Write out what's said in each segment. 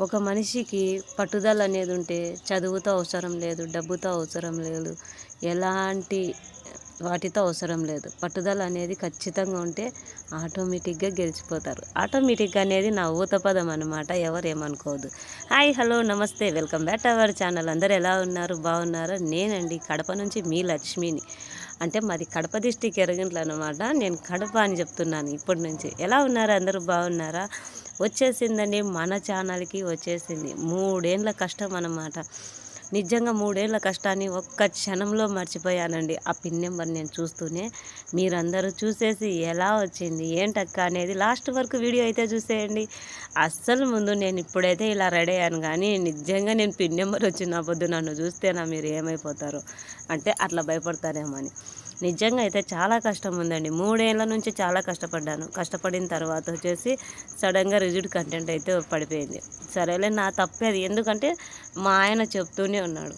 ఒక మనిషికి పట్టుదల అనేది ఉంటే చదువుతో అవసరం లేదు డబ్బుతో అవసరం లేదు ఎలాంటి వాటితో అవసరం లేదు. పట్టుదల అనేది ఖచ్చితంగా ఉంటే ఆటోమేటిక్గా గెలిచిపోతారు. ఆటోమేటిక్గా అనేది నా ఊత పదం అనమాట ఎవరు ఏమనుకోవద్దు. హాయ్ హలో నమస్తే welcome back to our channel. అందరు ఎలా ఉన్నారు? బాగున్నారా? నేనండి కడప నుంచి మీ లక్ష్మిని. అంటే మాది కడప డిస్టిక్ ఎరగంట్ల అనమాట నేను కడప అని చెప్తున్నాను ఇప్పటి నుంచి. ఎలా ఉన్నారు? అందరూ బాగున్నారా? వచ్చేసిందండి మన ఛానల్కి వచ్చేసింది. మూడేళ్ళ కష్టం అన్నమాట. నిజంగా మూడేళ్ళ కష్టాన్ని ఒక్క క్షణంలో మర్చిపోయానండి. ఆ పిన్ నెంబర్ నేను చూస్తూనే మీరందరూ చూసేసి ఎలా వచ్చింది ఏంటక్క అనేది లాస్ట్ వరకు వీడియో అయితే చూసేయండి. అస్సలు ముందు నేను ఇప్పుడైతే ఇలా రెడీ అయ్యాను కానీ నిజంగా నేను పిన్ నెంబర్ వచ్చిన పొద్దు నన్ను చూస్తేనా మీరు ఏమైపోతారు. అంటే అట్లా భయపడతారేమో అని. నిజంగా అయితే చాలా కష్టం ఉందండి మూడేళ్ళ నుంచి చాలా కష్టపడ్డాను. కష్టపడిన తర్వాత వచ్చేసి సడన్గా రిజిడ్ కంటెంట్ అయితే పడిపోయింది. సరేలే నా తప్పేది ఎందుకంటే మా ఆయన చెప్తూనే ఉన్నాడు.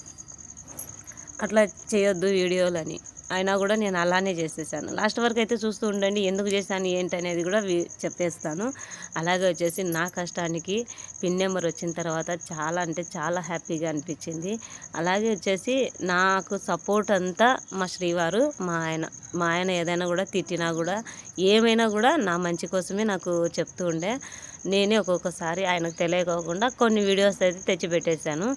అట్లా చేయొద్దు వీడియోలని. అయినా కూడా నేను అలానే చేసేసాను. లాస్ట్ వరకు అయితే చూస్తూ ఉండండి ఎందుకు చేశాను ఏంటి అనేది కూడా చెప్పేస్తాను. అలాగే వచ్చేసి నా కష్టానికి పిన్ నెంబర్ వచ్చిన తర్వాత చాలా అంటే చాలా హ్యాపీగా అనిపించింది. అలాగే వచ్చేసి నాకు సపోర్ట్ అంతా మా శ్రీవారు మా ఆయన మా ఆయన ఏదైనా కూడా తిట్టినా కూడా ఏమైనా కూడా నా మంచి కోసమే నాకు చెప్తూ ఉండే. నేనే ఒక్కొక్కసారి ఆయనకు తెలియకోకుండా కొన్ని వీడియోస్ అయితే తెచ్చిపెట్టేశాను.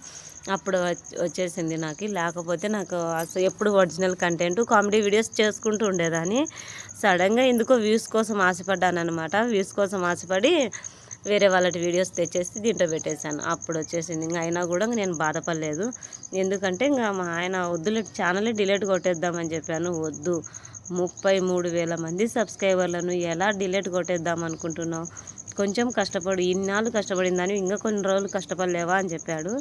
అప్పుడు వచ్చేసింది నాకు. లేకపోతే నాకు అసలు ఎప్పుడు ఒరిజినల్ కంటెంట్ కామెడీ వీడియోస్ చేసుకుంటూ ఉండేదాన్ని. సడన్గా ఎందుకో వ్యూస్ కోసం ఆశపడ్డాను అనమాట వ్యూస్ కోసం ఆశపడి వేరే వాళ్ళటి వీడియోస్ తెచ్చేసి దీంట్లో పెట్టేశాను. అప్పుడు వచ్చేసింది. ఇంకా అయినా కూడా నేను బాధపడలేదు. ఎందుకంటే ఇంకా మా ఆయన వద్దులే ఛానల్ డిలీట్ కొట్టేద్దామని చెప్పాను. వద్దు. ముప్పై మూడు వేల మంది సబ్స్క్రైబర్లను ఎలా డిలీట్ కొట్టేద్దాం అనుకుంటున్నావు? కొంచెం కష్టపడు ఇన్నాళ్ళు కష్టపడిందని ఇంకా కొన్ని రోజులు కష్టపడలేవా అని చెప్పాడు.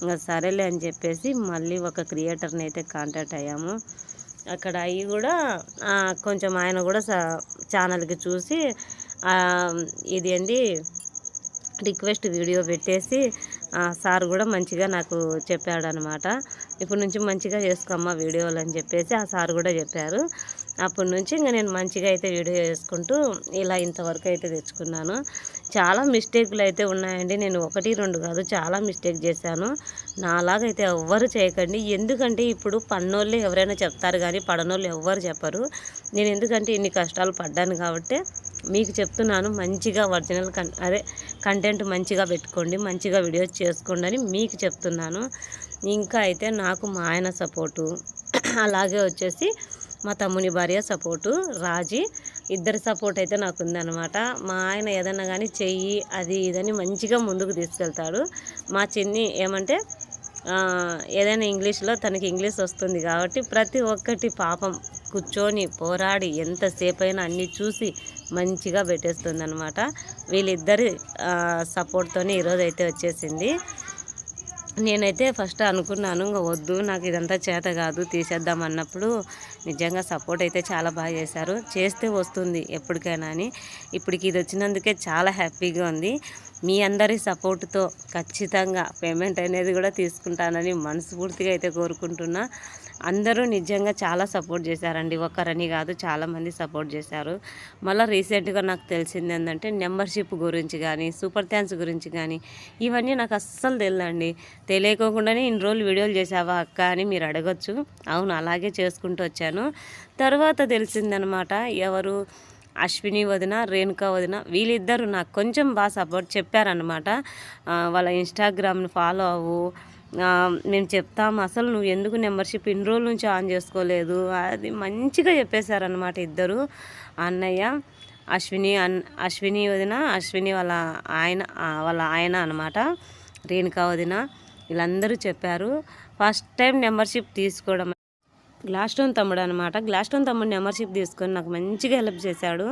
ఇంకా సరేలే అని చెప్పేసి మళ్ళీ ఒక క్రియేటర్ని అయితే కాంటాక్ట్ అయ్యాము. అక్కడ అవి కూడా కొంచెం ఆయన కూడా ఛానల్కి చూసి ఇది ఏంది రిక్వెస్ట్ వీడియో పెట్టేసి ఆ, సార్ కూడా మంచిగా నాకు చెప్పాడు అనమాట ఇప్పటి నుంచి మంచిగా చేసుకోమ్మా వీడియోలు అని చెప్పేసి ఆ సార్ కూడా చెప్పారు. అప్పటి నుంచి ఇంకా నేను మంచిగా అయితే వీడియో చేసుకుంటూ ఇలా ఇంతవరకు అయితే తెచ్చుకున్నాను. చాలా మిస్టేక్లు అయితే ఉన్నాయండి. నేను ఒకటి రెండు కాదు చాలా మిస్టేక్ చేశాను. నాలాగైతే ఎవ్వరు చేయకండి. ఎందుకంటే ఇప్పుడు పన్నోళ్ళు ఎవరైనా చెప్తారు కానీ పడనోళ్ళు ఎవ్వరు చెప్పరు. నేను ఎందుకంటే ఇన్ని కష్టాలు పడ్డాను కాబట్టి మీకు చెప్తున్నాను మంచిగా ఒరిజినల్ కన్ అదే కంటెంట్ మంచిగా పెట్టుకోండి మంచిగా వీడియోస్ చేసుకోండి అని మీకు చెప్తున్నాను. ఇంకా అయితే నాకు మా ఆయన సపోర్టు. అలాగే వచ్చేసి మా తమ్ముని భార్య సపోర్టు రాజీ. ఇద్దరి సపోర్ట్ అయితే నాకు ఉందన్నమాట మా ఆయన ఏదన్నా కానీ చెయ్యి అది ఇదని మంచిగా ముందుకు తీసుకెళ్తాడు. మా చిన్ని ఏమంటే ఏదైనా ఇంగ్లీష్లో తనకి ఇంగ్లీష్ వస్తుంది కాబట్టి ప్రతి ఒక్కటి పాపం కూర్చొని పోరాడి ఎంతసేపు అయినా అన్నీ చూసి మంచిగా పెట్టేస్తుంది అనమాట వీళ్ళిద్దరి సపోర్ట్తోనే ఈరోజు అయితే వచ్చేసింది. నేనైతే ఫస్ట్ అనుకున్నాను ఇంకా వద్దు నాకు ఇదంతా చేత కాదు తీసేద్దాం అన్నప్పుడు నిజంగా సపోర్ట్ అయితే చాలా బాగా చేశారు. చేస్తే వస్తుంది ఎప్పటికైనా అని. ఇప్పటికి ఇది వచ్చినందుకే చాలా హ్యాపీగా ఉంది. మీ అందరి సపోర్ట్తో ఖచ్చితంగా పేమెంట్ అనేది కూడా తీసుకుంటానని మనస్ఫూర్తిగా అయితే కోరుకుంటున్నా. అందరూ నిజంగా చాలా సపోర్ట్ చేశారండి. ఒక్కరని కాదు చాలామంది సపోర్ట్ చేశారు. మళ్ళీ రీసెంట్గా నాకు తెలిసింది ఏంటంటే మెంబర్షిప్ గురించి కానీ సూపర్ థ్యాంక్స్ గురించి కానీ ఇవన్నీ నాకు అస్సలు తెలియదండి తెలియకోకుండానే ఇన్ని రోజులు వీడియోలు చేసావా అక్క అని మీరు అడగొచ్చు. అవును అలాగే చేసుకుంటూ వచ్చాను. తర్వాత తెలిసిందనమాట ఎవరు? అశ్విని వదిన రేణుక వదిన వీళ్ళిద్దరు నాకు కొంచెం బాగా సపోర్ట్ చెప్పారనమాట. వాళ్ళ ఇన్స్టాగ్రామ్ని ఫాలో అవ్వు మేము చెప్తాము అసలు నువ్వు ఎందుకు మెంబర్షిప్ ఇన్ని రోజుల నుంచి ఆన్ చేసుకోలేదు? అది మంచిగా చెప్పేశారనమాట ఇద్దరు. అన్నయ్య అశ్విని అన్ అశ్విని వదిన అశ్విని వాళ్ళ ఆయన వాళ్ళ ఆయన అనమాట రేణుకా వదిన వీళ్ళందరూ చెప్పారు. ఫస్ట్ టైం మెంబర్షిప్ తీసుకోవడం గ్లాస్టోన్ తమ్ముడు అనమాట గ్లాస్టోన్ తమ్ముడు మెంబర్షిప్ తీసుకొని నాకు మంచిగా హెల్ప్ చేశాడు.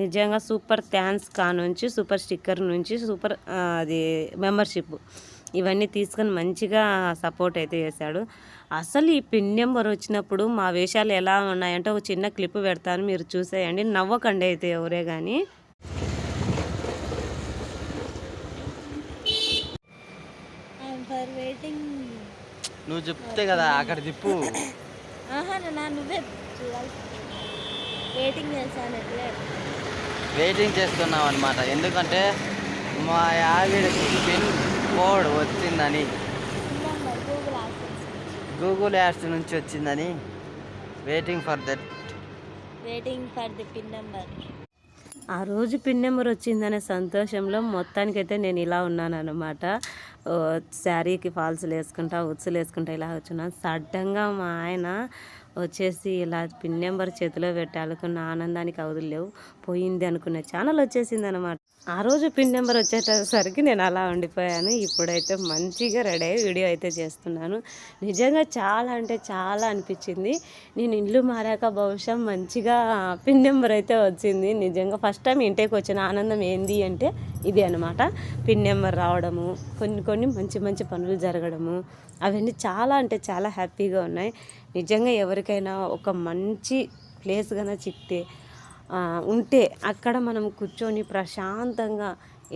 నిజంగా సూపర్ థ్యాంక్స్ కా నుంచి సూపర్ స్టిక్కర్ నుంచి సూపర్ అది మెంబర్షిప్. ఇవన్నీ తీసుకొని మంచిగా సపోర్ట్ అయితే చేశాడు. అసలు ఈ పిన్ నెంబర్ వచ్చినప్పుడు మా వేషాలు ఎలా ఉన్నాయంటే ఒక చిన్న క్లిప్ పెడతాను మీరు చూసేయండి. నవ్వకండి అయితే ఎవరే కానీ నువ్వు చెప్తే కదా అక్కడ తిప్పు. నువ్వే చూడాలి వెయిటింగ్ చేశాను ఎట్లే వెయిటింగ్ చేస్తున్నాం అనమాట ఎందుకంటే మా ఆవిడకి పెన్ కోడ్ వచ్చిందని. గూగుల్ యాప్స్ నుంచి వచ్చిందని. Waiting for that. Waiting for the pin number. ఆ రోజు పిన్ నెంబర్ వచ్చిందనే సంతోషంలో మొత్తానికైతే నేను ఇలా ఉన్నాను అనమాట శారీకి ఫాల్స్లు వేసుకుంటా ఉత్సులు వేసుకుంటా ఇలా వచ్చున్నాను సడన్గా మా ఆయన వచ్చేసి ఇలా పిన్ నెంబర్ చేతిలో పెట్టి అనుకున్న ఆనందానికి అవధులు లేవు. పోయింది అనుకున్న ఛానల్ వచ్చేసింది అనమాట ఆ రోజు పిన్ నెంబర్ వచ్చేటసరికి నేను అలా ఉండిపోయాను. ఇప్పుడైతే మంచిగా రెడీ అయ్యి వీడియో అయితే చేస్తున్నాను. నిజంగా చాలా అంటే చాలా అనిపించింది. నేను ఇల్లు మారాక బహుశా మంచిగా పిన్ నెంబర్ అయితే వచ్చింది. నిజంగా ఫస్ట్ టైం ఇంటికి వచ్చిన ఆనందం ఏంది అంటే ఇది అనమాట పిన్ నెంబర్ రావడము కొన్ని కొన్ని మంచి మంచి పనులు జరగడము అవన్నీ చాలా అంటే చాలా హ్యాపీగా ఉన్నాయి. నిజంగా ఎవరికైనా ఒక మంచి ప్లేస్ కన్నా చిక్తే ఉంటే అక్కడ మనం కూర్చొని ప్రశాంతంగా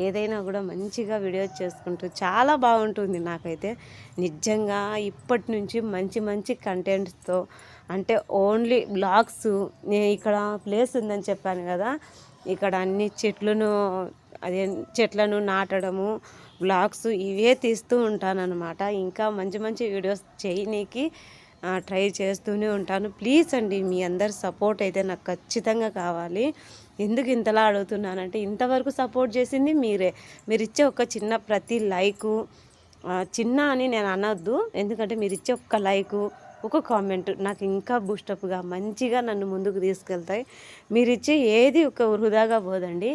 ఏదైనా కూడా మంచిగా వీడియో చేసుకుంటూ చాలా బాగుంటుంది నాకైతే. నిజంగా ఇప్పటి నుంచి మంచి మంచి కంటెంట్స్తో అంటే ఓన్లీ బ్లాగ్స్ నేను ఇక్కడ ప్లేస్ ఉందని చెప్పాను కదా. ఇక్కడ అన్ని చెట్లను అదే చెట్లను నాటడము బ్లాగ్స్ ఇవే తీస్తూ ఉంటానన్నమాట. ఇంకా మంచి మంచి వీడియోస్ చేయనీకి ట్రై చేస్తూనే ఉంటాను. ప్లీజ్ అండి మీ అందరి సపోర్ట్ అయితే నాకు ఖచ్చితంగా కావాలి. ఎందుకు ఇంతలా అడుగుతున్నానంటే ఇంతవరకు సపోర్ట్ చేసింది మీరే. మీరు ఇచ్చే ఒక చిన్న ప్రతి లైకు చిన్న అని నేను అనొద్దు. ఎందుకంటే మీరు ఇచ్చే ఒక్క లైకు ఒక కామెంట్ నాకు ఇంకా బూస్టప్గా మంచిగా నన్ను ముందుకు తీసుకెళ్తాయి. మీరు ఇచ్చే ఏది ఒక వృధాగా పోదండి.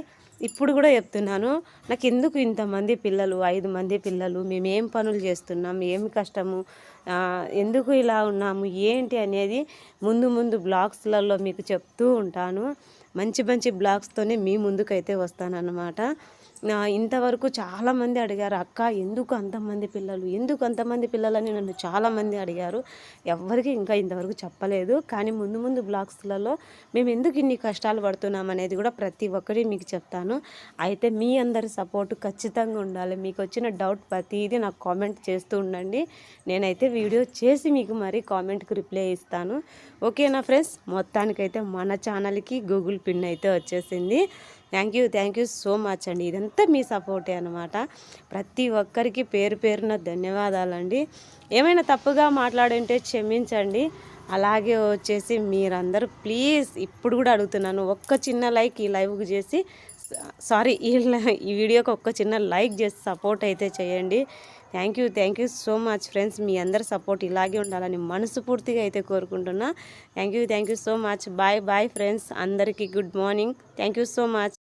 ఇప్పుడు కూడా చెప్తున్నాను నాకు ఎందుకు ఇంతమంది పిల్లలు ఐదు మంది పిల్లలు మేము ఏం పనులు చేస్తున్నాం ఏమి కష్టము ఎందుకు ఇలా ఉన్నాము ఏంటి అనేది ముందు ముందు బ్లాగ్స్లలో మీకు చెప్తూ ఉంటాను. మంచి మంచి బ్లాగ్స్తోనే మీ ముందుకైతే వస్తానన్నమాట. ఇంతవరకు చాలామంది అడిగారు అక్క ఎందుకు అంతమంది పిల్లలు? ఎందుకు అంతమంది పిల్లలని నన్ను చాలామంది అడిగారు? ఎవరికి ఇంకా ఇంతవరకు చెప్పలేదు. కానీ ముందు ముందు బ్లాగ్స్లలో మేము ఎందుకు ఇన్ని కష్టాలు పడుతున్నాం అనేది కూడా ప్రతి ఒక్కరి మీకు చెప్తాను. అయితే మీ అందరి సపోర్ట్ ఖచ్చితంగా ఉండాలి. మీకు వచ్చిన డౌట్ ప్రతిదీ నాకు కామెంట్ చేస్తూ ఉండండి. నేనైతే వీడియో చేసి మీకు మరి కామెంట్కి రిప్లై ఇస్తాను. ఓకేనా ఫ్రెండ్స్? మొత్తానికైతే మన ఛానల్కి గూగుల్ పిన్ అయితే వచ్చేసింది. Thank you thank you so much అండి. ఇదంతా మీ సపోర్టే అనమాట ప్రతి ఒక్కరికి పేరు పేరున ధన్యవాదాలండి. ఏమైనా తప్పుగా మాట్లాడుంటే క్షమించండి. అలాగే వచ్చేసి మీరందరూ ప్లీజ్ ఇప్పుడు కూడా అడుగుతున్నాను ఒక్క చిన్న లైక్ ఈ లైవ్కి చేసి సారీ ఈ ఈ వీడియోకి ఒక్క చిన్న లైక్ చేసి సపోర్ట్ అయితే చేయండి. Thank you thank you so much friends మీ అందరి సపోర్ట్ ఇలాగే ఉండాలని మనస్ఫూర్తిగా అయితే కోరుకుంటున్నా. Thank you thank you so much. Bye bye friends అందరికీ good morning. Thank you so much.